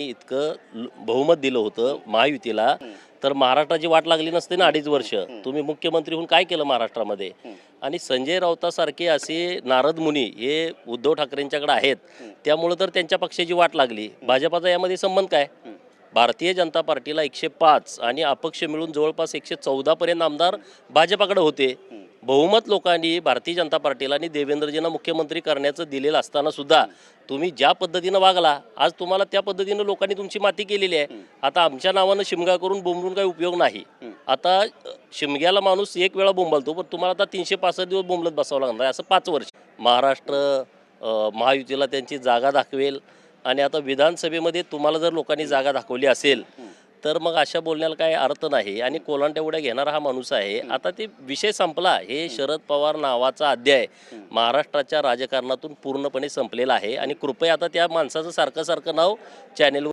इतकं बहुमत दिलं होतं महायुतीला. तर महाराष्ट्राची वाट लागली नसते ना अडीच वर्ष. तुम्ही मुख्यमंत्री होऊन काय केलं महाराष्ट्रामध्ये? आणि संजय राऊतासारखे असे नारद मुनी हे उद्धव ठाकरेंच्याकडे आहेत. त्यामुळं तर त्यांच्या पक्षाची वाट लागली. भाजपाचा यामध्ये संबंध काय? भारतीय जनता पार्टीला एकशे पाच आणि अपक्ष मिळून जवळपास एकशे चौदा पर्यंत आमदार भाजपाकडे होते. बहुमत लोकांनी भारतीय जनता पार्टीला आणि देवेंद्रजींना मुख्यमंत्री करण्याचं दिलेलं असताना सुद्धा तुम्ही ज्या पद्धतीनं वागला आज तुम्हाला त्या पद्धतीनं लोकांनी तुमची माती केलेली आहे. आता आमच्या नावानं शिमगा करून बोंबलून काही उपयोग नाही. आता शिमग्याला माणूस एक वेळा बोंबलतो पण तुम्हाला आता तीनशे पासष्ट दिवस बोंबलत बसावं लागणार आहे असं पाच वर्ष. महाराष्ट्र महायुतीला त्यांची जागा दाखवेल आणि आता विधानसभेमध्ये तुम्हाला जर लोकांनी जागा दाखवली असेल तर मग अशा बोलण्याला काय अर्थ नाही आणि कोलांट्या उड्या घेणारा हा माणूस आहे. आता ते विषय संपला. हे शरद पवार नावाचा अध्याय महाराष्ट्राच्या राजकारणातून पूर्णपणे संपलेला आहे. आणि कृपया आता त्या माणसाचं सारखं सारखं नाव चॅनेलवर